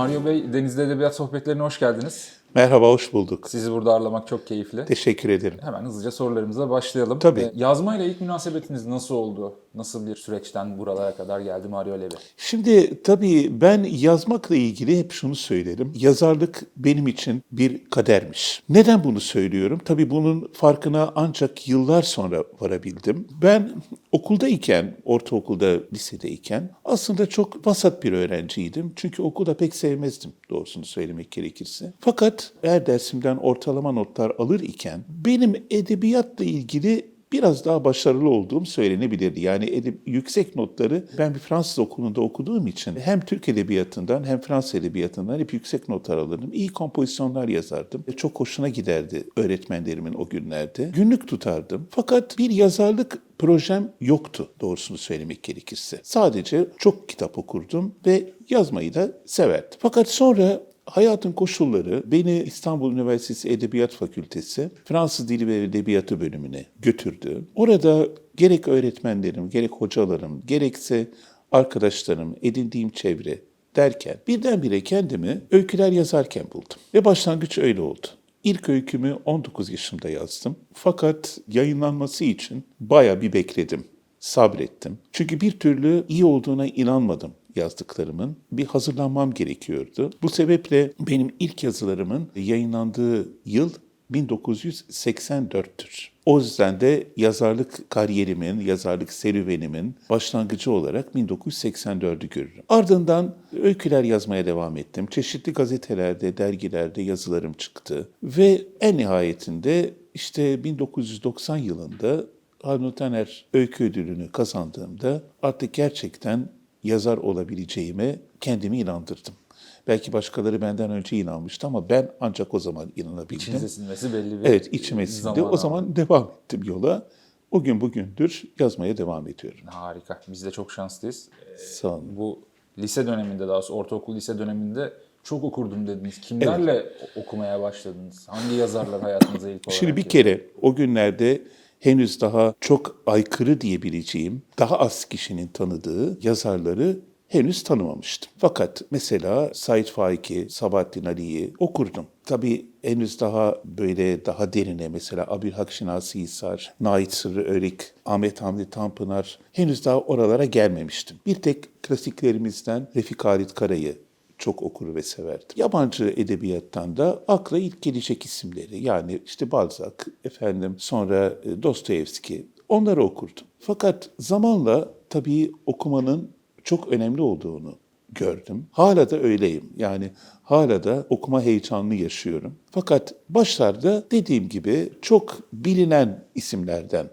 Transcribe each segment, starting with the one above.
Mario Bey, Denizli Edebiyat Sohbetlerine hoş geldiniz. Merhaba, hoş bulduk. Sizi burada ağırlamak çok keyifli. Teşekkür ederim. Hemen hızlıca sorularımıza başlayalım. Tabii. Ee, Yazmayla ilk münasebetiniz nasıl oldu? Nasıl bir süreçten buralara kadar geldi Mario Levi? Şimdi tabii ben yazmakla ilgili hep şunu söylerim. Yazarlık benim için bir kadermiş. Neden bunu söylüyorum? Tabii bunun farkına ancak yıllar sonra varabildim. Ben okuldayken, ortaokulda, lisedeyken aslında çok vasat bir öğrenciydim. Çünkü okulda pek sevmezdim doğrusunu söylemek gerekirse. Fakat eğer dersimden ortalama notlar alır iken benim edebiyatla ilgili biraz daha başarılı olduğum söylenebilirdi. Yani edeb- yüksek notları ben bir Fransız okulunda okuduğum için hem Türk edebiyatından hem Fransız edebiyatından hep yüksek notlar alırdım. İyi kompozisyonlar yazardım. E, Çok hoşuna giderdi öğretmenlerimin o günlerde. Günlük tutardım. Fakat bir yazarlık projem yoktu doğrusunu söylemek gerekirse. Sadece çok kitap okurdum ve yazmayı da severdim. Fakat sonra Hayatın koşulları beni İstanbul Üniversitesi Edebiyat Fakültesi Fransız Dili ve Edebiyatı bölümüne götürdü. Orada gerek öğretmenlerim, gerek hocalarım, gerekse arkadaşlarım, edindiğim çevre derken birdenbire kendimi öyküler yazarken buldum. Ve başlangıç öyle oldu. İlk öykümü 19 yaşımda yazdım. Fakat yayınlanması için baya bir bekledim, sabrettim. Çünkü bir türlü iyi olduğuna inanmadım yazdıklarımın. Bir hazırlanmam gerekiyordu. Bu sebeple benim ilk yazılarımın yayınlandığı yıl 1984'tür. O yüzden de yazarlık kariyerimin, yazarlık serüvenimin başlangıcı olarak 1984'ü görürüm. Ardından öyküler yazmaya devam ettim. Çeşitli gazetelerde, dergilerde yazılarım çıktı. Ve en nihayetinde işte 1990 yılında Harun Taner Öykü Ödülünü kazandığımda artık gerçekten yazar olabileceğime kendimi inandırdım. Belki başkaları benden önce inanmıştı ama ben ancak o zaman inanabildim. İçinize sinmesi belli bir Evet içime sindi. O zaman devam ettim yola. O gün bugündür yazmaya devam ediyorum. Harika. Biz de çok şanslıyız. Ee, Sağ olun. Bu lise döneminde daha doğrusu ortaokul lise döneminde çok okurdum dediniz. Kimlerle okumaya başladınız? Hangi yazarlar hayatınıza ilk olarak Şimdi bir kere o günlerde henüz daha çok aykırı diyebileceğim, daha az kişinin tanıdığı yazarları henüz tanımamıştım. Fakat mesela Said Faik'i, Sabahattin Ali'yi okurdum. Tabii henüz daha böyle daha derine mesela Abülhak Şinasi Hisar, Nait Sırrı Örik, Ahmet Hamdi Tanpınar henüz daha oralara gelmemiştim. Bir tek klasiklerimizden Refik Halit Kara'yı çok okur ve severdim. Yabancı edebiyattan da akla ilk gelecek isimleri yani işte Balzac, efendim sonra e, Dostoyevski onları okurdum. Fakat zamanla tabii okumanın çok önemli olduğunu gördüm. Hala da öyleyim. Yani hala da okuma heyecanını yaşıyorum. Fakat başlarda dediğim gibi çok bilinen isimlerden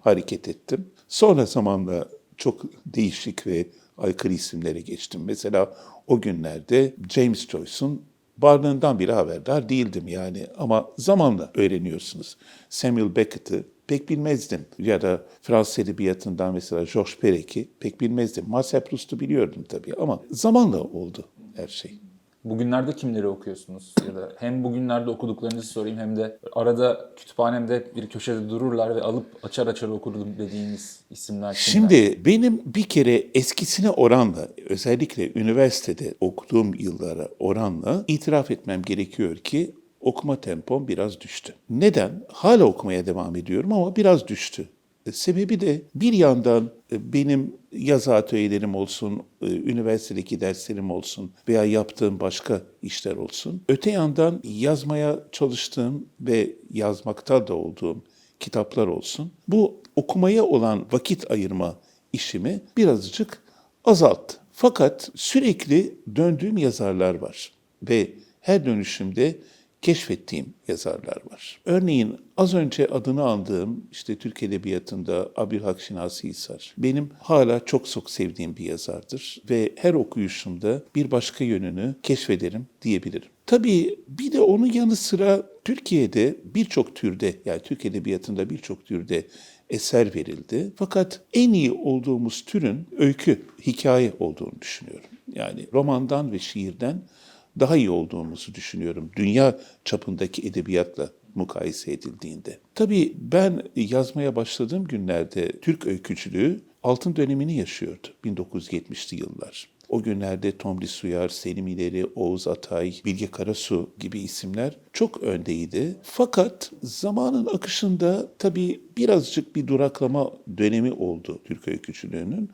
hareket ettim. Sonra zamanla çok değişik ve aykırı isimlere geçtim. Mesela o günlerde James Joyce'un varlığından bile haberdar değildim yani ama zamanla öğreniyorsunuz. Samuel Beckett'ı pek bilmezdim ya da Fransız edebiyatından mesela Georges Perec'i pek bilmezdim. Marcel Proust'u biliyordum tabii ama zamanla oldu her şey. Bugünlerde kimleri okuyorsunuz? Ya da hem bugünlerde okuduklarınızı sorayım hem de arada kütüphanemde bir köşede dururlar ve alıp açar açar okurdum dediğiniz isimler kimler? Şimdi benim bir kere eskisine oranla özellikle üniversitede okuduğum yıllara oranla itiraf etmem gerekiyor ki okuma tempom biraz düştü. Neden? Hala okumaya devam ediyorum ama biraz düştü. Sebebi de bir yandan e, benim yazı atölyelerim olsun, e, üniversitedeki derslerim olsun veya yaptığım başka işler olsun. Öte yandan yazmaya çalıştığım ve yazmakta da olduğum kitaplar olsun. Bu okumaya olan vakit ayırma işimi birazcık azalttı. Fakat sürekli döndüğüm yazarlar var ve her dönüşümde keşfettiğim yazarlar var. Örneğin az önce adını andığım işte Türk Edebiyatı'nda Abülhak Şinasi Hisar benim hala çok çok sevdiğim bir yazardır ve her okuyuşumda bir başka yönünü keşfederim diyebilirim. Tabii bir de onun yanı sıra Türkiye'de birçok türde yani Türk Edebiyatı'nda birçok türde eser verildi. Fakat en iyi olduğumuz türün öykü, hikaye olduğunu düşünüyorum. Yani romandan ve şiirden daha iyi olduğumuzu düşünüyorum dünya çapındaki edebiyatla mukayese edildiğinde. Tabii ben yazmaya başladığım günlerde Türk öykücülüğü altın dönemini yaşıyordu 1970'li yıllar. O günlerde Tomris Uyar, Selim İleri, Oğuz Atay, Bilge Karasu gibi isimler çok öndeydi. Fakat zamanın akışında tabii birazcık bir duraklama dönemi oldu Türk öykücülüğünün.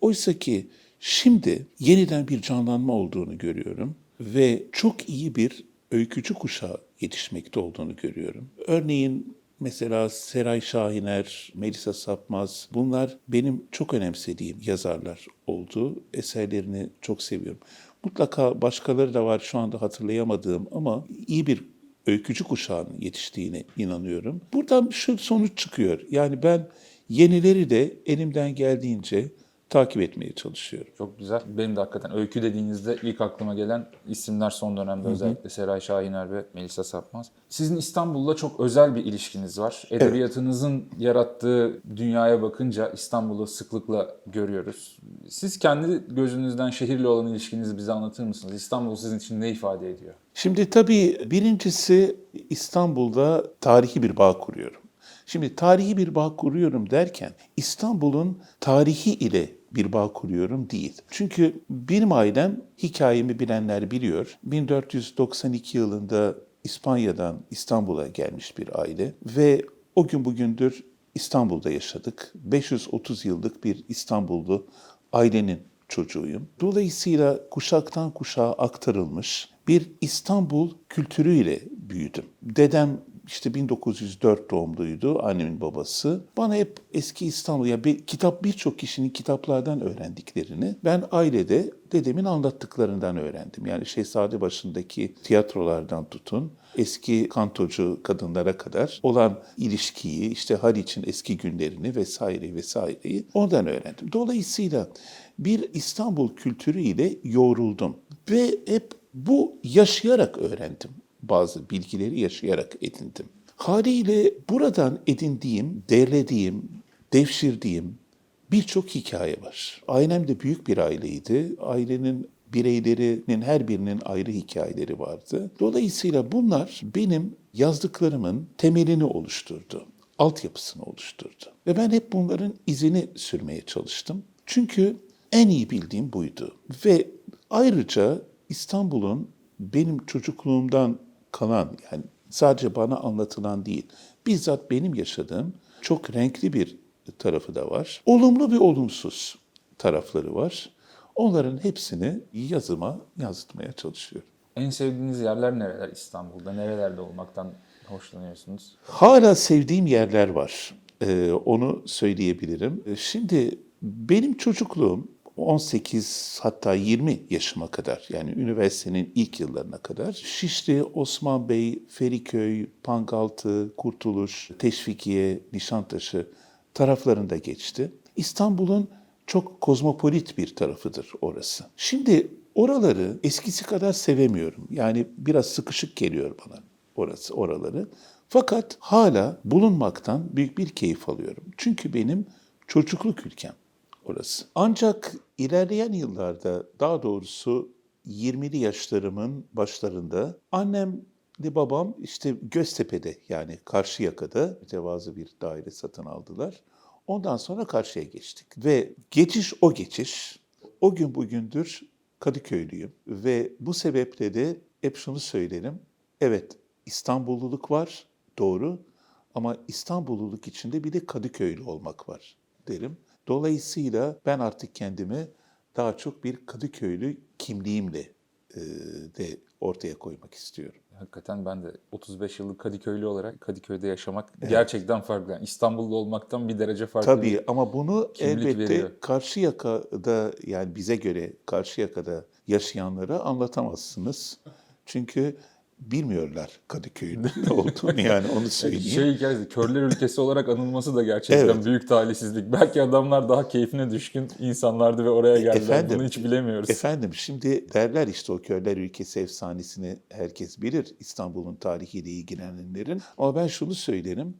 Oysa ki şimdi yeniden bir canlanma olduğunu görüyorum ve çok iyi bir öykücü kuşağı yetişmekte olduğunu görüyorum. Örneğin mesela Seray Şahiner, Melisa Sapmaz bunlar benim çok önemsediğim yazarlar oldu. Eserlerini çok seviyorum. Mutlaka başkaları da var şu anda hatırlayamadığım ama iyi bir öykücü kuşağının yetiştiğine inanıyorum. Buradan şu sonuç çıkıyor. Yani ben yenileri de elimden geldiğince takip etmeye çalışıyorum. Çok güzel. Benim de hakikaten öykü dediğinizde ilk aklıma gelen isimler son dönemde özellikle Seray Şahiner ve Melisa Sapmaz. Sizin İstanbul'la çok özel bir ilişkiniz var. Edebiyatınızın yarattığı dünyaya bakınca İstanbul'u sıklıkla görüyoruz. Siz kendi gözünüzden şehirle olan ilişkinizi bize anlatır mısınız? İstanbul sizin için ne ifade ediyor? Şimdi tabii birincisi İstanbul'da tarihi bir bağ kuruyorum. Şimdi tarihi bir bağ kuruyorum derken İstanbul'un tarihi ile bir bağ kuruyorum değil. Çünkü benim ailem hikayemi bilenler biliyor. 1492 yılında İspanya'dan İstanbul'a gelmiş bir aile ve o gün bugündür İstanbul'da yaşadık. 530 yıllık bir İstanbullu ailenin çocuğuyum. Dolayısıyla kuşaktan kuşağa aktarılmış bir İstanbul kültürüyle büyüdüm. Dedem işte 1904 doğumluydu, annemin babası. Bana hep eski İstanbul, ya bir kitap birçok kişinin kitaplardan öğrendiklerini ben ailede dedemin anlattıklarından öğrendim. Yani Şehzade başındaki tiyatrolardan tutun, eski kantocu kadınlara kadar olan ilişkiyi, işte Haliç'in eski günlerini vesaire vesaireyi oradan öğrendim. Dolayısıyla bir İstanbul kültürü ile yoğruldum ve hep bu yaşayarak öğrendim. Bazı bilgileri yaşayarak edindim. Haliyle buradan edindiğim, derlediğim, devşirdiğim birçok hikaye var. Ailem de büyük bir aileydi. Ailenin bireylerinin her birinin ayrı hikayeleri vardı. Dolayısıyla bunlar benim yazdıklarımın temelini oluşturdu, altyapısını oluşturdu. Ve ben hep bunların izini sürmeye çalıştım. Çünkü en iyi bildiğim buydu. Ve ayrıca İstanbul'un benim çocukluğumdan kalan yani sadece bana anlatılan değil, bizzat benim yaşadığım çok renkli bir tarafı da var. Olumlu ve olumsuz tarafları var. Onların hepsini yazıma yazdırmaya çalışıyorum. En sevdiğiniz yerler nereler İstanbul'da? Nerelerde olmaktan hoşlanıyorsunuz? Hala sevdiğim yerler var. Ee, onu söyleyebilirim. Ee, Şimdi benim çocukluğum 18 hatta 20 yaşıma kadar yani üniversitenin ilk yıllarına kadar Şişli, Osman Bey, Feriköy, Pangaltı, Kurtuluş, Teşvikiye, Nişantaşı taraflarında geçti. İstanbul'un çok kozmopolit bir tarafıdır orası. Şimdi oraları eskisi kadar sevemiyorum. Yani biraz sıkışık geliyor bana orası oraları. Fakat hala bulunmaktan büyük bir keyif alıyorum. Çünkü benim çocukluk ülkem orası. Ancak ilerleyen yıllarda daha doğrusu 20'li yaşlarımın başlarında annem ve babam işte Göztepe'de yani Karşıyaka'da mütevazı bir daire satın aldılar. Ondan sonra karşıya geçtik. Ve geçiş o geçiş. O gün bugündür Kadıköylüyüm. Ve bu sebeple de hep şunu söylerim. Evet İstanbulluluk var doğru ama İstanbulluluk içinde bir de Kadıköylü olmak var derim. Dolayısıyla ben artık kendimi daha çok bir Kadıköylü kimliğimle e, de ortaya koymak istiyorum. Hakikaten ben de 35 yıllık Kadıköylü olarak Kadıköy'de yaşamak gerçekten farklı. Yani İstanbullu olmaktan bir derece farklı. Tabii ama bunu elbette veriyor. Karşıyaka'da yani bize göre Karşıyaka'da yaşayanlara anlatamazsınız. Çünkü bilmiyorlar Kadıköy'ün ne olduğunu yani onu söyleyeyim. Şey hikayesi, körler ülkesi olarak anılması da gerçekten Evet. büyük talihsizlik. Belki adamlar daha keyfine düşkün insanlardı ve oraya geldiler. efendim, Bunu hiç bilemiyoruz. Efendim şimdi derler işte o körler ülkesi efsanesini herkes bilir İstanbul'un tarihiyle ilgilenenlerin. Ama ben şunu söylerim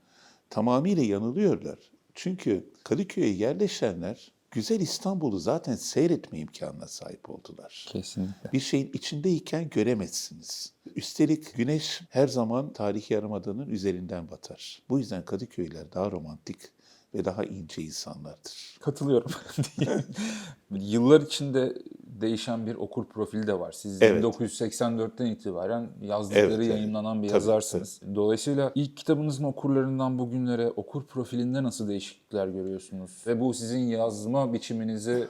tamamıyla yanılıyorlar. Çünkü Kadıköy'e yerleşenler güzel İstanbul'u zaten seyretme imkanına sahip oldular. Kesinlikle. Bir şeyin içindeyken göremezsiniz. Üstelik güneş her zaman tarihi yarımadanın üzerinden batar. Bu yüzden Kadıköy'ler daha romantik ve daha ince insanlardır. Katılıyorum. Yıllar içinde değişen bir okur profili de var. Siz Evet. 1984'ten itibaren yazdıkları Evet, evet. yayınlanan bir Tabii, yazarsınız. Dolayısıyla ilk kitabınızın okurlarından bugünlere okur profilinde nasıl değişiklikler görüyorsunuz? Ve bu sizin yazma biçiminizi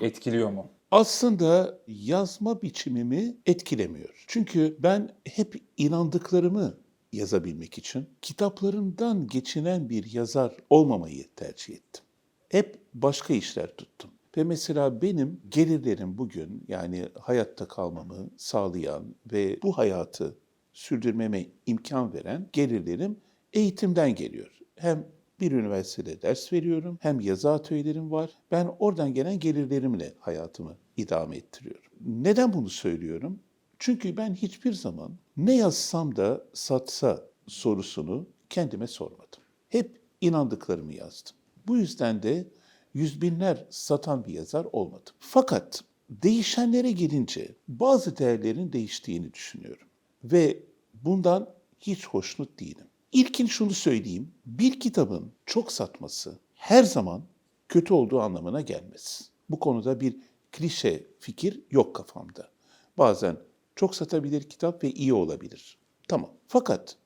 etkiliyor mu? Aslında yazma biçimimi etkilemiyor. Çünkü ben hep inandıklarımı yazabilmek için kitaplarımdan geçinen bir yazar olmamayı tercih ettim. Hep başka işler tuttum. Ve mesela benim gelirlerim bugün yani hayatta kalmamı sağlayan ve bu hayatı sürdürmeme imkan veren gelirlerim eğitimden geliyor. Hem bir üniversitede ders veriyorum, hem yazı atölyelerim var. Ben oradan gelen gelirlerimle hayatımı idame ettiriyorum. Neden bunu söylüyorum? Çünkü ben hiçbir zaman ne yazsam da satsa sorusunu kendime sormadım. Hep inandıklarımı yazdım. Bu yüzden de yüz binler satan bir yazar olmadım. Fakat değişenlere gelince bazı değerlerin değiştiğini düşünüyorum. Ve bundan hiç hoşnut değilim. İlkin şunu söyleyeyim. Bir kitabın çok satması her zaman kötü olduğu anlamına gelmez. Bu konuda bir klişe fikir yok kafamda. Bazen çok satabilir kitap ve iyi olabilir. Tamam. Fakat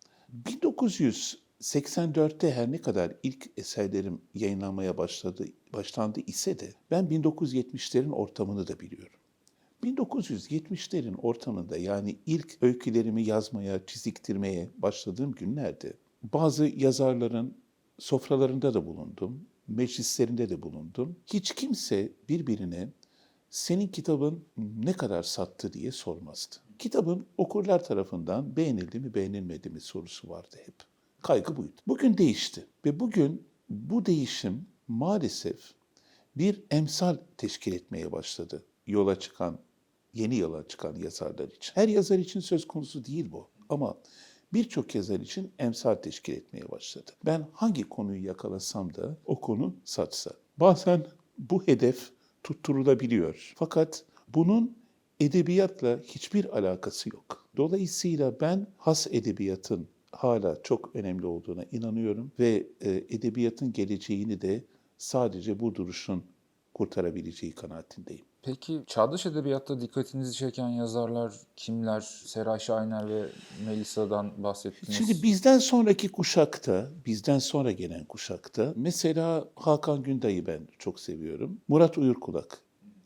1984'te her ne kadar ilk eserlerim yayınlanmaya başladı, başlandı ise de ben 1970'lerin ortamını da biliyorum. 1970'lerin ortamında yani ilk öykülerimi yazmaya, çiziktirmeye başladığım günlerde bazı yazarların sofralarında da bulundum, meclislerinde de bulundum. Hiç kimse birbirine senin kitabın ne kadar sattı diye sormazdı. Kitabın okurlar tarafından beğenildi mi beğenilmedi mi sorusu vardı hep. Kaygı buydu. Bugün değişti ve bugün bu değişim maalesef bir emsal teşkil etmeye başladı. Yola çıkan, yeni yola çıkan yazarlar için. Her yazar için söz konusu değil bu ama birçok yazar için emsal teşkil etmeye başladı. Ben hangi konuyu yakalasam da o konu satsa. Bazen bu hedef tutturulabiliyor. Fakat bunun edebiyatla hiçbir alakası yok. Dolayısıyla ben has edebiyatın hala çok önemli olduğuna inanıyorum ve e, edebiyatın geleceğini de sadece bu duruşun kurtarabileceği kanaatindeyim. Peki çağdaş edebiyatta dikkatinizi çeken yazarlar kimler? Seray Şahiner ve Melisa'dan bahsettiniz. Şimdi bizden sonraki kuşakta, bizden sonra gelen kuşakta mesela Hakan Günday'ı ben çok seviyorum. Murat Uyurkulak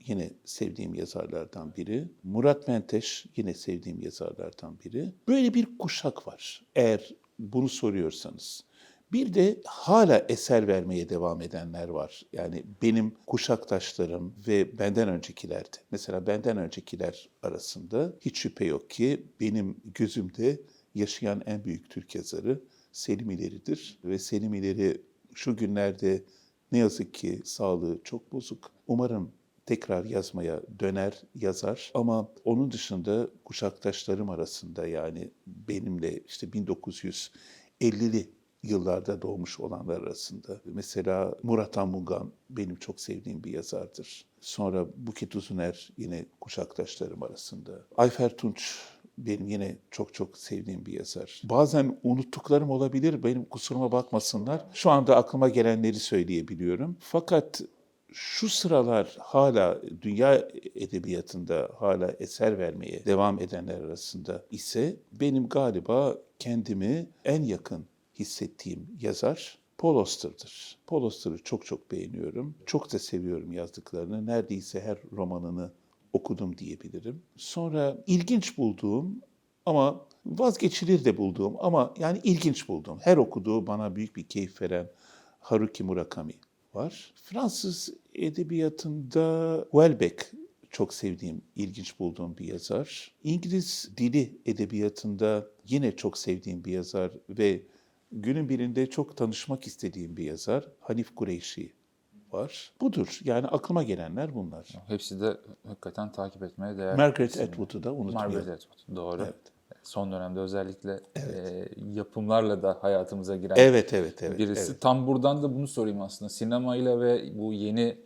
yine sevdiğim yazarlardan biri. Murat Menteş yine sevdiğim yazarlardan biri. Böyle bir kuşak var eğer bunu soruyorsanız. Bir de hala eser vermeye devam edenler var. Yani benim kuşaktaşlarım ve benden öncekilerdi. Mesela benden öncekiler arasında hiç şüphe yok ki benim gözümde yaşayan en büyük Türk yazarı Selim İleri'dir. Ve Selim İleri şu günlerde ne yazık ki sağlığı çok bozuk. Umarım tekrar yazmaya döner, yazar. Ama onun dışında kuşaktaşlarım arasında yani benimle işte 1950'li yıllarda doğmuş olanlar arasında. Mesela Murat Anmungan benim çok sevdiğim bir yazardır. Sonra Buket Uzuner yine kuşaktaşlarım arasında. Ayfer Tunç benim yine çok çok sevdiğim bir yazar. Bazen unuttuklarım olabilir, benim kusuruma bakmasınlar. Şu anda aklıma gelenleri söyleyebiliyorum. Fakat şu sıralar hala dünya edebiyatında hala eser vermeye devam edenler arasında ise benim galiba kendimi en yakın hissettiğim yazar Paul Auster'dır. Paul Auster'ı çok çok beğeniyorum. Çok da seviyorum yazdıklarını. Neredeyse her romanını okudum diyebilirim. Sonra ilginç bulduğum ama vazgeçilir de bulduğum ama yani ilginç bulduğum, her okuduğu bana büyük bir keyif veren Haruki Murakami var. Fransız edebiyatında Welbeck çok sevdiğim, ilginç bulduğum bir yazar. İngiliz dili edebiyatında yine çok sevdiğim bir yazar ve günün birinde çok tanışmak istediğim bir yazar Hanif Kureyşi var. Budur. Yani aklıma gelenler bunlar. Hepsi de hakikaten takip etmeye değer. Margaret. Atwood'u da unutmayalım. Margaret Atwood, doğru. Evet. Son dönemde özellikle e, yapımlarla da hayatımıza giren Evet, evet, evet. birisi. evet. Tam buradan da bunu sorayım aslında. Sinemayla ve bu yeni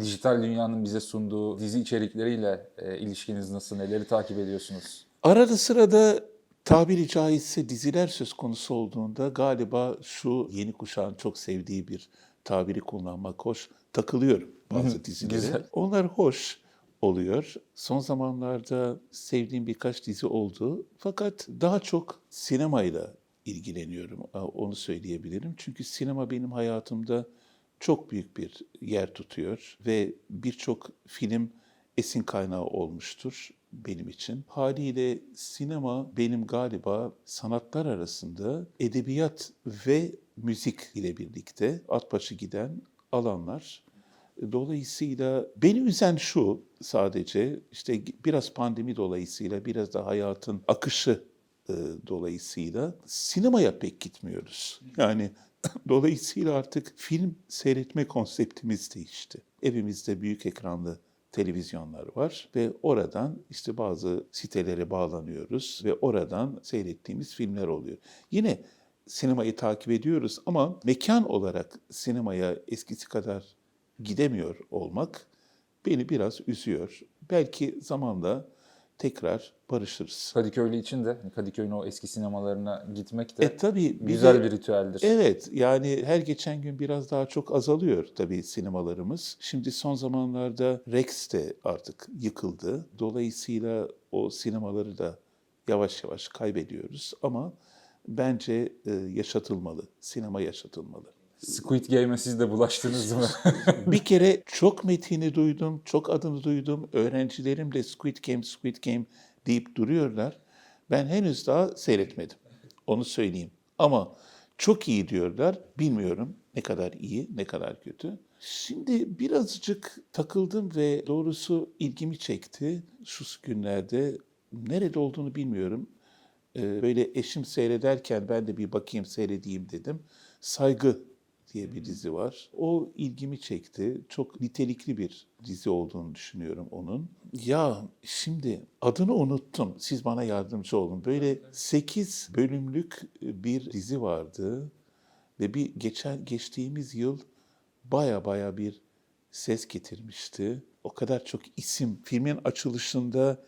dijital dünyanın bize sunduğu dizi içerikleriyle e, ilişkiniz nasıl? Neleri takip ediyorsunuz? Arada sırada tabiri caizse diziler söz konusu olduğunda galiba şu yeni kuşağın çok sevdiği bir tabiri kullanmak hoş. Takılıyorum bazı dizilere. güzel. Onlar hoş. oluyor. Son zamanlarda sevdiğim birkaç dizi oldu. Fakat daha çok sinemayla ilgileniyorum. Onu söyleyebilirim. Çünkü sinema benim hayatımda çok büyük bir yer tutuyor ve birçok film esin kaynağı olmuştur benim için. Haliyle sinema benim galiba sanatlar arasında edebiyat ve müzik ile birlikte at başı giden alanlar. Dolayısıyla beni üzen şu sadece işte biraz pandemi dolayısıyla biraz da hayatın akışı e, dolayısıyla sinemaya pek gitmiyoruz. Yani dolayısıyla artık film seyretme konseptimiz değişti. Evimizde büyük ekranlı televizyonlar var ve oradan işte bazı sitelere bağlanıyoruz ve oradan seyrettiğimiz filmler oluyor. Yine sinemayı takip ediyoruz ama mekan olarak sinemaya eskisi kadar gidemiyor olmak beni biraz üzüyor. Belki zamanla tekrar barışırız. Kadıköylü için de hani Kadıköy'ün o eski sinemalarına gitmek de E tabii bir güzel de- bir ritüeldir. Evet yani her geçen gün biraz daha çok azalıyor tabii sinemalarımız. Şimdi son zamanlarda Rex de artık yıkıldı. Dolayısıyla o sinemaları da yavaş yavaş kaybediyoruz ama bence e, yaşatılmalı. Sinema yaşatılmalı. Squid Game'e siz de bulaştınız mı? Bir kere çok metini duydum, çok adını duydum. Öğrencilerim de Squid Game, Squid Game deyip duruyorlar. Ben henüz daha seyretmedim. Onu söyleyeyim. Ama çok iyi diyorlar. Bilmiyorum ne kadar iyi, ne kadar kötü. Şimdi birazcık takıldım ve doğrusu ilgimi çekti. Şu günlerde nerede olduğunu bilmiyorum. Ee, böyle eşim seyrederken ben de bir bakayım seyredeyim dedim. Saygı diye bir dizi var. O ilgimi çekti. Çok nitelikli bir dizi olduğunu düşünüyorum onun. Ya şimdi adını unuttum. Siz bana yardımcı olun. Böyle 8 bölümlük bir dizi vardı ve bir geçen geçtiğimiz yıl baya baya bir ses getirmişti. O kadar çok isim. Filmin açılışında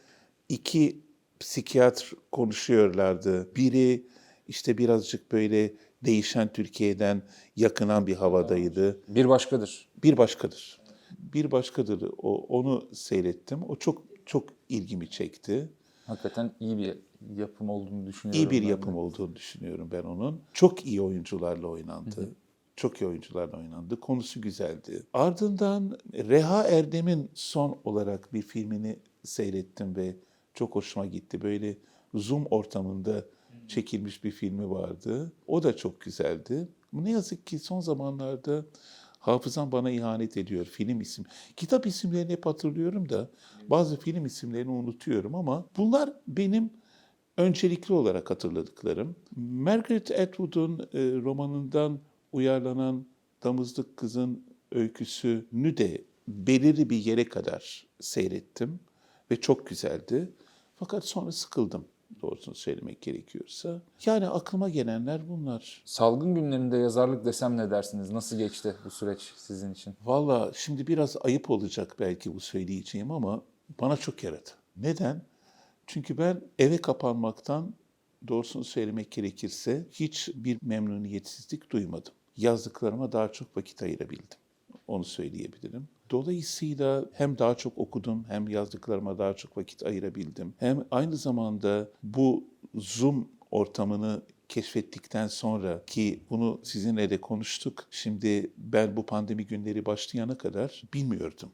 iki psikiyatr konuşuyorlardı. Biri işte birazcık böyle değişen Türkiye'den yakınan bir havadaydı. bir başkadır. Bir başkadır. Bir başkadır. O, onu seyrettim. O çok çok ilgimi çekti. Hakikaten iyi bir yapım olduğunu düşünüyorum. İyi bir ben de. yapım olduğunu düşünüyorum ben onun. Çok iyi oyuncularla oynandı. Çok iyi oyuncularla oynandı. Konusu güzeldi. Ardından Reha Erdem'in son olarak bir filmini seyrettim ve çok hoşuma gitti. Böyle Zoom ortamında çekilmiş bir filmi vardı. O da çok güzeldi. Ne yazık ki son zamanlarda hafızam bana ihanet ediyor film isim. Kitap isimlerini hep hatırlıyorum da bazı film isimlerini unutuyorum ama bunlar benim öncelikli olarak hatırladıklarım. Margaret Atwood'un e, romanından uyarlanan Damızlık Kız'ın öyküsünü de belirli bir yere kadar seyrettim ve çok güzeldi. Fakat sonra sıkıldım doğrusunu söylemek gerekiyorsa. Yani aklıma gelenler bunlar. Salgın günlerinde yazarlık desem ne dersiniz? Nasıl geçti bu süreç sizin için? Valla şimdi biraz ayıp olacak belki bu söyleyeceğim ama bana çok yaradı. Neden? Çünkü ben eve kapanmaktan doğrusunu söylemek gerekirse hiç bir memnuniyetsizlik duymadım. Yazdıklarıma daha çok vakit ayırabildim. Onu söyleyebilirim. Dolayısıyla hem daha çok okudum hem yazdıklarıma daha çok vakit ayırabildim. Hem aynı zamanda bu Zoom ortamını keşfettikten sonra ki bunu sizinle de konuştuk. Şimdi ben bu pandemi günleri başlayana kadar bilmiyordum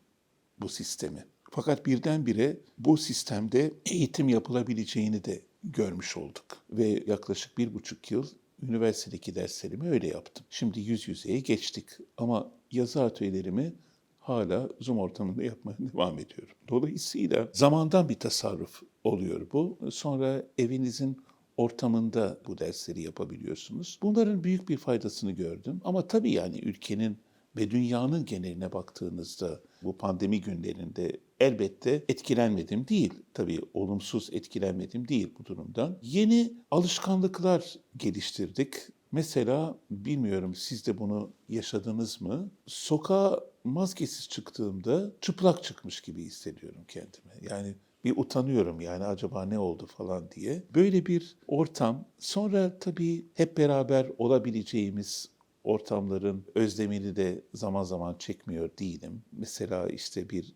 bu sistemi. Fakat birdenbire bu sistemde eğitim yapılabileceğini de görmüş olduk. Ve yaklaşık bir buçuk yıl üniversitedeki derslerimi öyle yaptım. Şimdi yüz yüzeye geçtik ama yazı atölyelerimi hala Zoom ortamında yapmaya devam ediyorum. Dolayısıyla zamandan bir tasarruf oluyor bu. Sonra evinizin ortamında bu dersleri yapabiliyorsunuz. Bunların büyük bir faydasını gördüm. Ama tabii yani ülkenin ve dünyanın geneline baktığınızda bu pandemi günlerinde elbette etkilenmedim değil. Tabii olumsuz etkilenmedim değil bu durumdan. Yeni alışkanlıklar geliştirdik. Mesela bilmiyorum siz de bunu yaşadınız mı? Sokağa maskesiz çıktığımda çıplak çıkmış gibi hissediyorum kendimi. Yani bir utanıyorum yani acaba ne oldu falan diye. Böyle bir ortam. Sonra tabii hep beraber olabileceğimiz ortamların özlemini de zaman zaman çekmiyor değilim. Mesela işte bir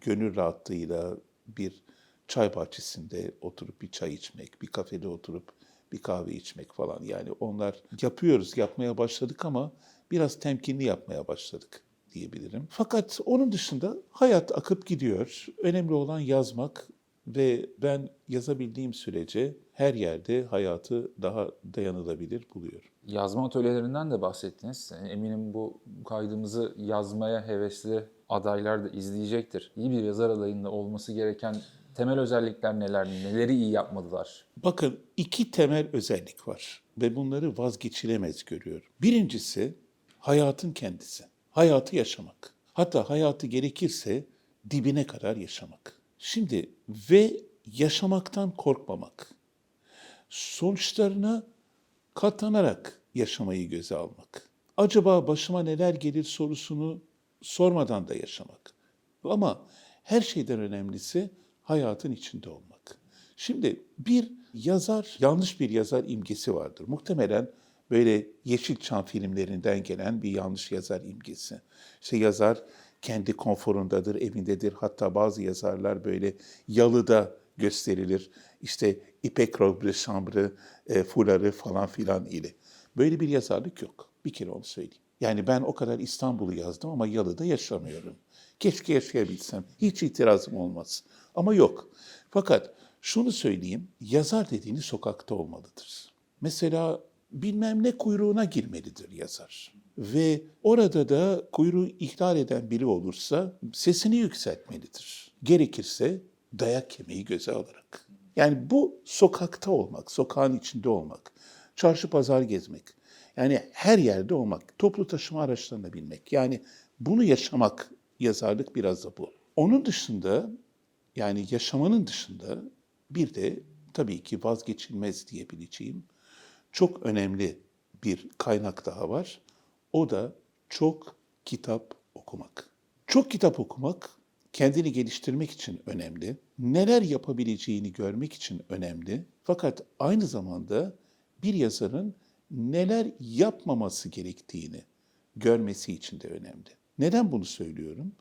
gönül rahatlığıyla bir çay bahçesinde oturup bir çay içmek, bir kafede oturup bir kahve içmek falan. Yani onlar yapıyoruz, yapmaya başladık ama biraz temkinli yapmaya başladık diyebilirim. Fakat onun dışında hayat akıp gidiyor. Önemli olan yazmak ve ben yazabildiğim sürece her yerde hayatı daha dayanılabilir buluyorum. Yazma atölyelerinden de bahsettiniz. Eminim bu kaydımızı yazmaya hevesli adaylar da izleyecektir. İyi bir yazar adayında olması gereken temel özellikler neler? Neleri iyi yapmadılar? Bakın iki temel özellik var ve bunları vazgeçilemez görüyorum. Birincisi hayatın kendisi. Hayatı yaşamak. Hatta hayatı gerekirse dibine kadar yaşamak. Şimdi ve yaşamaktan korkmamak. Sonuçlarına katlanarak yaşamayı göze almak. Acaba başıma neler gelir sorusunu sormadan da yaşamak. Ama her şeyden önemlisi hayatın içinde olmak. Şimdi bir yazar, yanlış bir yazar imgesi vardır. Muhtemelen böyle Yeşilçam filmlerinden gelen bir yanlış yazar imgesi. İşte yazar kendi konforundadır, evindedir. Hatta bazı yazarlar böyle yalıda gösterilir. İşte ipek robe chambre, e, fuları falan filan ile. Böyle bir yazarlık yok. Bir kere onu söyleyeyim. Yani ben o kadar İstanbul'u yazdım ama yalıda yaşamıyorum. Keşke yaşayabilsem. Hiç itirazım olmaz. Ama yok. Fakat şunu söyleyeyim, yazar dediğiniz sokakta olmalıdır. Mesela bilmem ne kuyruğuna girmelidir yazar. Ve orada da kuyruğu ihlal eden biri olursa sesini yükseltmelidir. Gerekirse dayak yemeyi göze alarak. Yani bu sokakta olmak, sokağın içinde olmak, çarşı pazar gezmek. Yani her yerde olmak, toplu taşıma araçlarına binmek. Yani bunu yaşamak, yazarlık biraz da bu. Onun dışında yani yaşamanın dışında bir de tabii ki vazgeçilmez diyebileceğim çok önemli bir kaynak daha var. O da çok kitap okumak. Çok kitap okumak kendini geliştirmek için önemli. Neler yapabileceğini görmek için önemli. Fakat aynı zamanda bir yazarın neler yapmaması gerektiğini görmesi için de önemli. Neden bunu söylüyorum?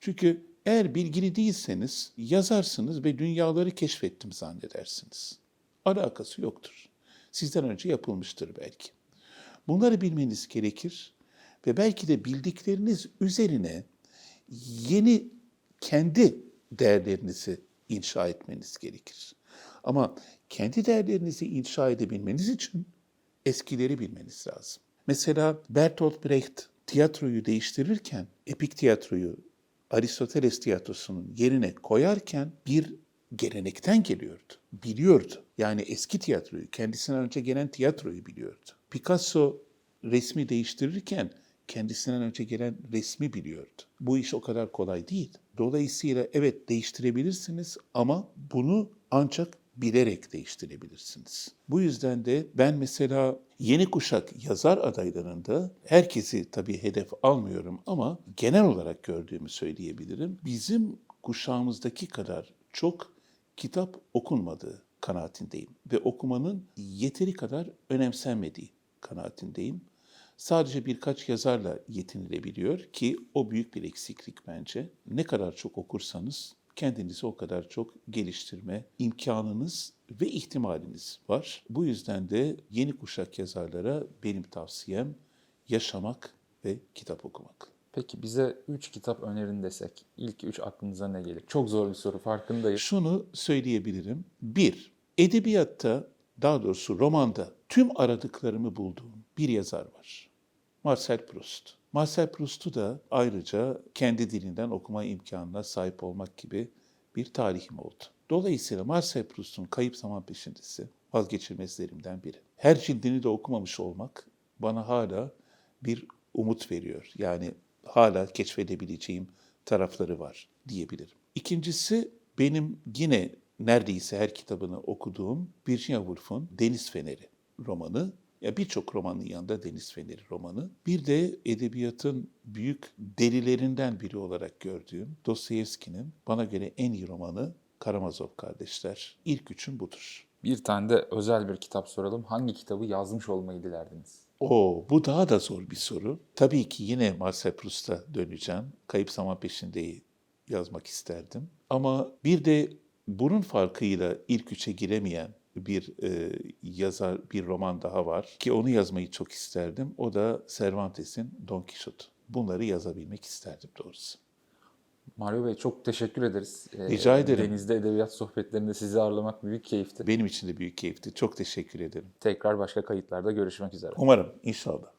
Çünkü eğer bilgili değilseniz yazarsınız ve dünyaları keşfettim zannedersiniz. Alakası yoktur. Sizden önce yapılmıştır belki. Bunları bilmeniz gerekir ve belki de bildikleriniz üzerine yeni kendi değerlerinizi inşa etmeniz gerekir. Ama kendi değerlerinizi inşa edebilmeniz için eskileri bilmeniz lazım. Mesela Bertolt Brecht tiyatroyu değiştirirken, epik tiyatroyu Aristoteles tiyatrosunun yerine koyarken bir gelenekten geliyordu. Biliyordu. Yani eski tiyatroyu, kendisinden önce gelen tiyatroyu biliyordu. Picasso resmi değiştirirken kendisinden önce gelen resmi biliyordu. Bu iş o kadar kolay değil. Dolayısıyla evet değiştirebilirsiniz ama bunu ancak bilerek değiştirebilirsiniz. Bu yüzden de ben mesela yeni kuşak yazar adaylarında herkesi tabii hedef almıyorum ama genel olarak gördüğümü söyleyebilirim. Bizim kuşağımızdaki kadar çok kitap okunmadığı kanaatindeyim ve okumanın yeteri kadar önemsenmediği kanaatindeyim. Sadece birkaç yazarla yetinilebiliyor ki o büyük bir eksiklik bence. Ne kadar çok okursanız kendinizi o kadar çok geliştirme imkanınız ve ihtimaliniz var. Bu yüzden de yeni kuşak yazarlara benim tavsiyem yaşamak ve kitap okumak. Peki bize 3 kitap önerin desek ilk 3 aklınıza ne gelir? Çok zor bir soru farkındayım. Şunu söyleyebilirim. Bir, edebiyatta daha doğrusu romanda tüm aradıklarımı bulduğum bir yazar var. Marcel Proust. Marcel Proust'u da ayrıca kendi dilinden okuma imkanına sahip olmak gibi bir tarihim oldu. Dolayısıyla Marcel Proust'un Kayıp Zaman Peşindesi vazgeçilmezlerimden biri. Her cildini de okumamış olmak bana hala bir umut veriyor. Yani hala keşfedebileceğim tarafları var diyebilirim. İkincisi benim yine neredeyse her kitabını okuduğum Virginia Woolf'un Deniz Feneri romanı. Ya birçok romanın yanında Deniz Feneri romanı. Bir de edebiyatın büyük delilerinden biri olarak gördüğüm Dostoyevski'nin bana göre en iyi romanı Karamazov Kardeşler. İlk üçün budur. Bir tane de özel bir kitap soralım. Hangi kitabı yazmış olmayı dilerdiniz? Oo, bu daha da zor bir soru. Tabii ki yine Marcel Proust'a döneceğim. Kayıp Zaman Peşinde'yi yazmak isterdim. Ama bir de bunun farkıyla ilk üçe giremeyen bir e, yazar, bir roman daha var ki onu yazmayı çok isterdim. O da Cervantes'in Don Quixote. Bunları yazabilmek isterdim doğrusu. Mario Bey çok teşekkür ederiz. Ee, Rica ederim. Denizde Edebiyat Sohbetlerinde sizi ağırlamak büyük keyifti. Benim için de büyük keyifti. Çok teşekkür ederim. Tekrar başka kayıtlarda görüşmek üzere. Umarım inşallah.